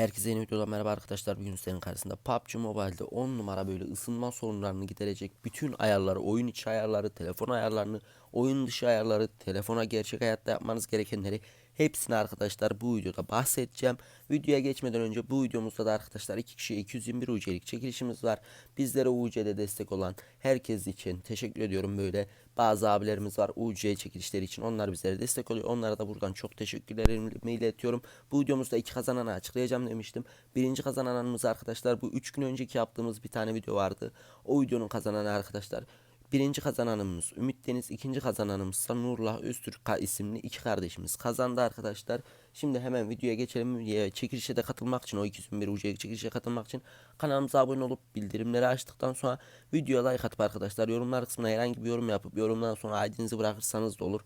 Herkese yeni videodan merhaba arkadaşlar. Bugün sizlerin karşısında PUBG Mobile'de 10 numara böyle ısınma sorunlarını giderecek bütün ayarları, oyun içi ayarları, telefon ayarlarını, oyun dışı ayarları, telefona gerçek hayatta yapmanız gerekenleri hepsini arkadaşlar bu videoda bahsedeceğim. Videoya geçmeden önce bu videomuzda da arkadaşlar 2 kişi 221 UC'lik çekilişimiz var. Bizlere UC'de destek olan herkes için teşekkür ediyorum böyle. Bazı abilerimiz var UC çekilişleri için onlar bizlere destek oluyor. Onlara da buradan çok teşekkürlerimi iletiyorum. Bu videomuzda iki kazananı açıklayacağım demiştim. Birinci kazananımız arkadaşlar bu 3 gün önceki yaptığımız bir tane video vardı. O videonun kazananı arkadaşlar Birinci kazananımız Ümit Deniz, ikinci kazananımız ise Nurullah Öztürk isimli iki kardeşimiz kazandı arkadaşlar. Şimdi hemen videoya geçelim. Çekilişe de katılmak için o 201 UC'ye çekilişe katılmak için kanalımıza abone olup bildirimleri açtıktan sonra videoya like atıp arkadaşlar yorumlar kısmına herhangi bir yorum yapıp yorumdan sonra ID'nizi bırakırsanız da olur.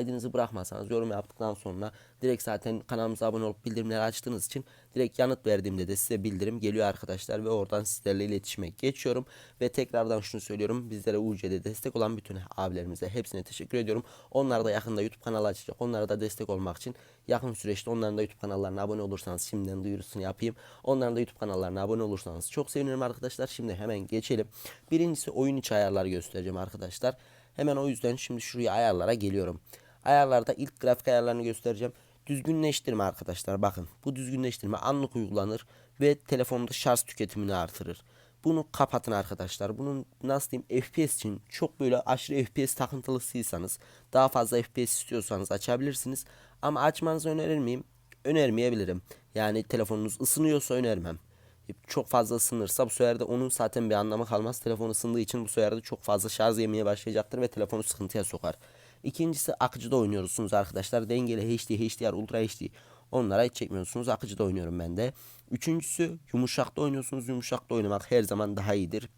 ID'nizi bırakmazsanız yorum yaptıktan sonra direkt zaten kanalımıza abone olup bildirimleri açtığınız için direkt yanıt verdiğimde de size bildirim geliyor arkadaşlar ve oradan sizlerle iletişime geçiyorum ve tekrardan şunu söylüyorum bizlere UC'de destek olan bütün abilerimize hepsine teşekkür ediyorum. Onlar da yakında YouTube kanalı açacak. Onlara da destek olmak için yakın süreçte onların da YouTube kanallarına abone olursanız şimdiden duyurusunu yapayım. Onların da YouTube kanallarına abone olursanız çok sevinirim arkadaşlar. Şimdi hemen geçelim. Birincisi oyun içi ayarları göstereceğim arkadaşlar. Hemen o yüzden şimdi şuraya ayarlara geliyorum. Ayarlarda ilk grafik ayarlarını göstereceğim. Düzgünleştirme arkadaşlar bakın. Bu düzgünleştirme anlık uygulanır ve telefonda şarj tüketimini artırır. Bunu kapatın arkadaşlar. Bunun nasıl diyeyim FPS için çok böyle aşırı FPS takıntılısıysanız daha fazla FPS istiyorsanız açabilirsiniz. Ama açmanızı önerir miyim? Önermeyebilirim. Yani telefonunuz ısınıyorsa önermem. Çok fazla ısınırsa bu sefer de onun zaten bir anlamı kalmaz. Telefon ısındığı için bu sefer de çok fazla şarj yemeye başlayacaktır ve telefonu sıkıntıya sokar. İkincisi akıcıda oynuyorsunuz arkadaşlar. Dengeli HD, HDR, Ultra HD. Onlara hiç çekmiyorsunuz. Akıcıda oynuyorum ben de. Üçüncüsü yumuşakta oynuyorsunuz. Yumuşakta oynamak her zaman daha iyidir.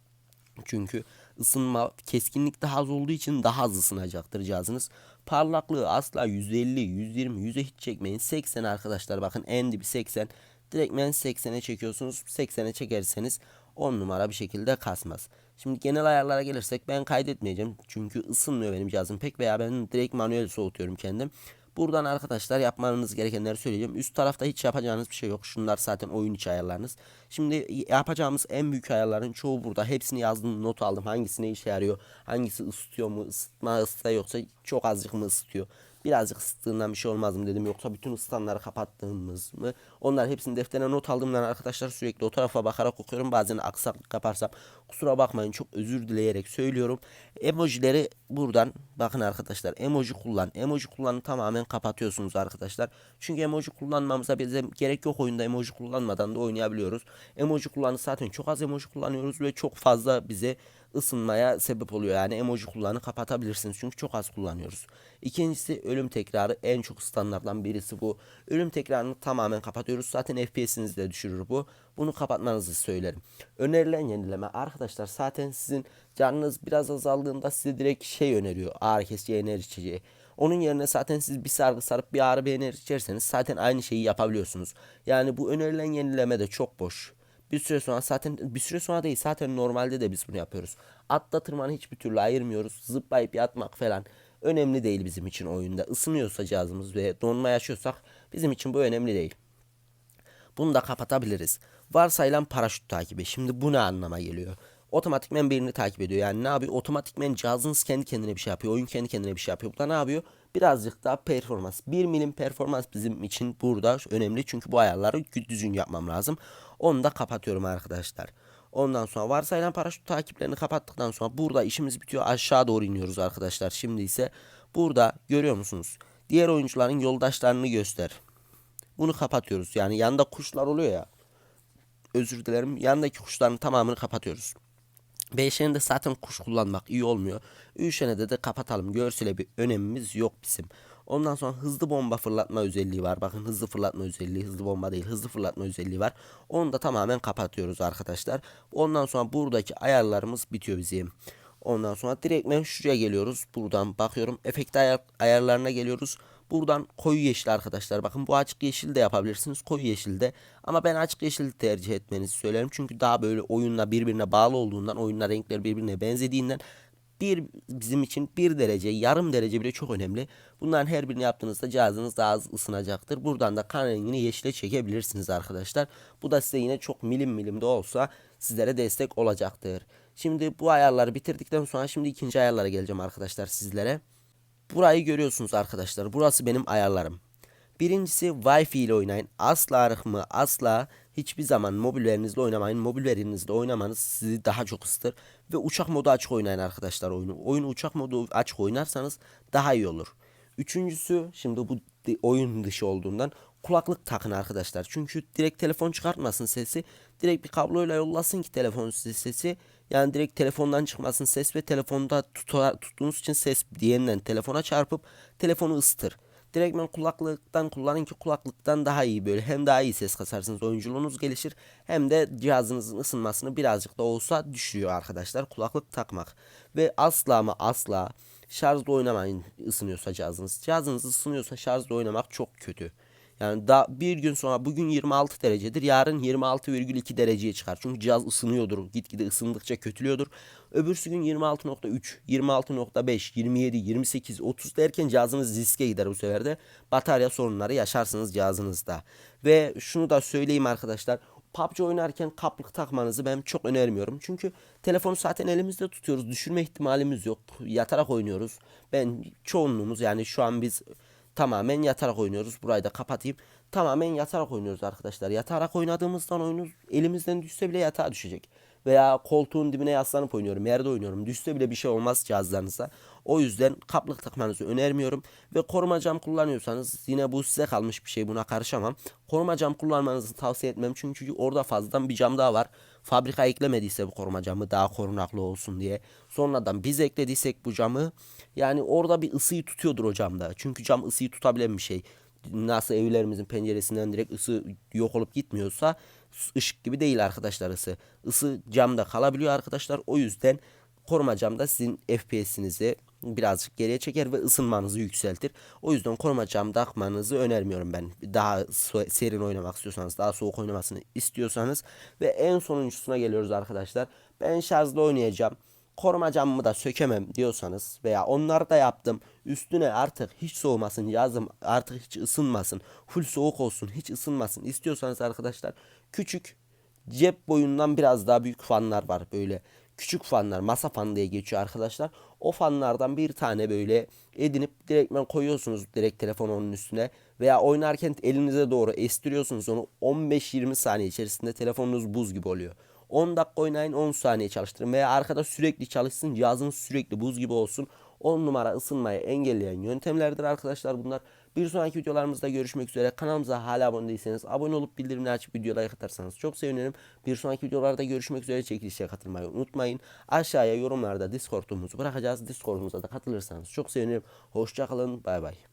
Çünkü ısınma keskinlik daha az olduğu için daha az ısınacaktır cihazınız. Parlaklığı asla 150, 120, 100'e hiç çekmeyin. 80 arkadaşlar bakın en dibi 80. Direktmen 80'e çekiyorsunuz. 80'e çekerseniz 10 numara bir şekilde kasmaz. Şimdi genel ayarlara gelirsek ben kaydetmeyeceğim. Çünkü ısınmıyor benim cihazım pek veya ben direkt manuel soğutuyorum kendim. Buradan arkadaşlar yapmanız gerekenleri söyleyeceğim. Üst tarafta hiç yapacağınız bir şey yok. Şunlar zaten oyun içi ayarlarınız. Şimdi yapacağımız en büyük ayarların çoğu burada. Hepsini yazdım, not aldım. Hangisi ne işe yarıyor? Hangisi ısıtıyor mu? Isıtma ısıtsa yoksa çok azıcık mı ısıtıyor? Birazcık ısıttığından bir şey olmaz mı dedim. Yoksa bütün ısıtanları kapattığımız mı? Onlar hepsini defterine not aldığımdan arkadaşlar sürekli o tarafa bakarak okuyorum. Bazen aksaklık yaparsam kusura bakmayın. Çok özür dileyerek söylüyorum. Emojileri buradan bakın arkadaşlar. Emoji kullan. Emoji kullanı tamamen kapatıyorsunuz arkadaşlar. Çünkü emoji kullanmamıza bize gerek yok oyunda emoji kullanmadan da oynayabiliyoruz. Emoji kullanı zaten çok az emoji kullanıyoruz ve çok fazla bize ısınmaya sebep oluyor. Yani emoji kullanı kapatabilirsiniz çünkü çok az kullanıyoruz. İkincisi ölüm tekrarı en çok standarttan birisi bu. Ölüm tekrarını tamamen kapatıyoruz. Zaten FPS'inizi de düşürür bu. Bunu kapatmanızı söylerim. Önerilen yenileme arkadaşlar zaten sizin canınız biraz azaldığında size direkt şey öneriyor. Ağrı kesici enerji içeceği. Onun yerine zaten siz bir sargı sarıp bir ağrı bir enerji içerseniz zaten aynı şeyi yapabiliyorsunuz. Yani bu önerilen yenileme de çok boş. Bir süre sonra zaten bir süre sonra değil zaten normalde de biz bunu yapıyoruz. Atla tırmanı hiçbir türlü ayırmıyoruz. Zıplayıp yatmak falan önemli değil bizim için oyunda. Isınıyorsa cihazımız ve donma yaşıyorsak bizim için bu önemli değil. Bunu da kapatabiliriz. Varsayılan paraşüt takibi. Şimdi bu ne anlama geliyor? Otomatikmen birini takip ediyor. Yani ne yapıyor? Otomatikmen cihazınız kendi kendine bir şey yapıyor. Oyun kendi kendine bir şey yapıyor. Bu da ne yapıyor? Birazcık daha performans. 1 milim performans bizim için burada önemli. Çünkü bu ayarları düzgün yapmam lazım. Onu da kapatıyorum arkadaşlar. Ondan sonra varsayılan paraşüt takiplerini kapattıktan sonra burada işimiz bitiyor. Aşağı doğru iniyoruz arkadaşlar. Şimdi ise burada görüyor musunuz? Diğer oyuncuların yoldaşlarını göster. Bunu kapatıyoruz. Yani yanda kuşlar oluyor ya. Özür dilerim. Yandaki kuşların tamamını kapatıyoruz. Beşen'de zaten kuş kullanmak iyi olmuyor. Üşen'de de kapatalım. Görsele bir önemimiz yok bizim. Ondan sonra hızlı bomba fırlatma özelliği var. Bakın hızlı fırlatma özelliği, hızlı bomba değil, hızlı fırlatma özelliği var. Onu da tamamen kapatıyoruz arkadaşlar. Ondan sonra buradaki ayarlarımız bitiyor bizim. Ondan sonra direktmen şuraya geliyoruz. Buradan bakıyorum. Efekt ayar, ayarlarına geliyoruz. Buradan koyu yeşil arkadaşlar. Bakın bu açık yeşil de yapabilirsiniz. Koyu yeşil de. Ama ben açık yeşil tercih etmenizi söylerim. Çünkü daha böyle oyunla birbirine bağlı olduğundan, oyunla renkler birbirine benzediğinden bir bizim için bir derece, yarım derece bile çok önemli. Bunların her birini yaptığınızda cihazınız daha az ısınacaktır. Buradan da kan rengini yeşile çekebilirsiniz arkadaşlar. Bu da size yine çok milim milim de olsa sizlere destek olacaktır. Şimdi bu ayarları bitirdikten sonra şimdi ikinci ayarlara geleceğim arkadaşlar sizlere. Burayı görüyorsunuz arkadaşlar. Burası benim ayarlarım. Birincisi Wi-Fi ile oynayın. Asla arıkımı asla hiçbir zaman mobil verinizle oynamayın. Mobil verinizle oynamanız sizi daha çok ısıtır. Ve uçak modu açık oynayın arkadaşlar oyunu. Oyunu uçak modu açık oynarsanız daha iyi olur. Üçüncüsü şimdi bu oyun dışı olduğundan kulaklık takın arkadaşlar. Çünkü direkt telefon çıkartmasın sesi. Direkt bir kabloyla yollasın ki telefon sesi. Yani direkt telefondan çıkmasın ses ve telefonda tuta, tuttuğunuz için ses diğerinden telefona çarpıp telefonu ısıtır. Direktmen kulaklıktan kullanın ki kulaklıktan daha iyi böyle hem daha iyi ses kasarsınız oyunculuğunuz gelişir hem de cihazınızın ısınmasını birazcık da olsa düşürüyor arkadaşlar kulaklık takmak. Ve asla ama asla şarjla oynamayın ısınıyorsa cihazınız. Cihazınız ısınıyorsa şarjla oynamak çok kötü yani da bir gün sonra bugün 26 derecedir. Yarın 26,2 dereceye çıkar. Çünkü cihaz ısınıyordur. Gitgide ısındıkça kötülüyordur. Öbürsü gün 26.3, 26.5, 27, 28, 30 derken cihazınız riske gider bu sefer de. Batarya sorunları yaşarsınız cihazınızda. Ve şunu da söyleyeyim arkadaşlar. PUBG oynarken kaplık takmanızı ben çok önermiyorum. Çünkü telefonu zaten elimizde tutuyoruz. Düşürme ihtimalimiz yok. Yatarak oynuyoruz. Ben çoğunluğumuz yani şu an biz tamamen yatarak oynuyoruz. Burayı da kapatayım. Tamamen yatarak oynuyoruz arkadaşlar. Yatarak oynadığımızdan oyunu elimizden düşse bile yatağa düşecek. Veya koltuğun dibine yaslanıp oynuyorum. Yerde oynuyorum. Düşse bile bir şey olmaz cihazlarınıza. O yüzden kaplık takmanızı önermiyorum. Ve koruma cam kullanıyorsanız yine bu size kalmış bir şey. Buna karışamam. Koruma cam kullanmanızı tavsiye etmem. Çünkü orada fazladan bir cam daha var. Fabrika eklemediyse bu koruma camı daha korunaklı olsun diye. Sonradan biz eklediysek bu camı yani orada bir ısıyı tutuyordur o camda. Çünkü cam ısıyı tutabilen bir şey. Nasıl evlerimizin penceresinden direkt ısı yok olup gitmiyorsa ışık gibi değil arkadaşlar ısı. Isı camda kalabiliyor arkadaşlar. O yüzden koruma camda sizin FPS'inizi birazcık geriye çeker ve ısınmanızı yükseltir. O yüzden koruma cam takmanızı önermiyorum ben. Daha serin oynamak istiyorsanız, daha soğuk oynamasını istiyorsanız ve en sonuncusuna geliyoruz arkadaşlar. Ben şarjlı oynayacağım. Koruma camımı da sökemem diyorsanız veya onları da yaptım. Üstüne artık hiç soğumasın yazım artık hiç ısınmasın. Full soğuk olsun hiç ısınmasın istiyorsanız arkadaşlar küçük cep boyundan biraz daha büyük fanlar var böyle. Küçük fanlar masa fan diye geçiyor arkadaşlar. O fanlardan bir tane böyle edinip direktmen koyuyorsunuz direkt telefonun üstüne veya oynarken elinize doğru estiriyorsunuz onu 15-20 saniye içerisinde telefonunuz buz gibi oluyor. 10 dakika oynayın 10 saniye çalıştırın veya arkada sürekli çalışsın cihazınız sürekli buz gibi olsun. 10 numara ısınmayı engelleyen yöntemlerdir arkadaşlar bunlar. Bir sonraki videolarımızda görüşmek üzere. Kanalımıza hala abone değilseniz abone olup bildirimleri açıp videoları atarsanız çok sevinirim. Bir sonraki videolarda görüşmek üzere çekilişe katılmayı unutmayın. Aşağıya yorumlarda Discord'umuzu bırakacağız. Discord'umuza da katılırsanız çok sevinirim. Hoşçakalın. Bay bay.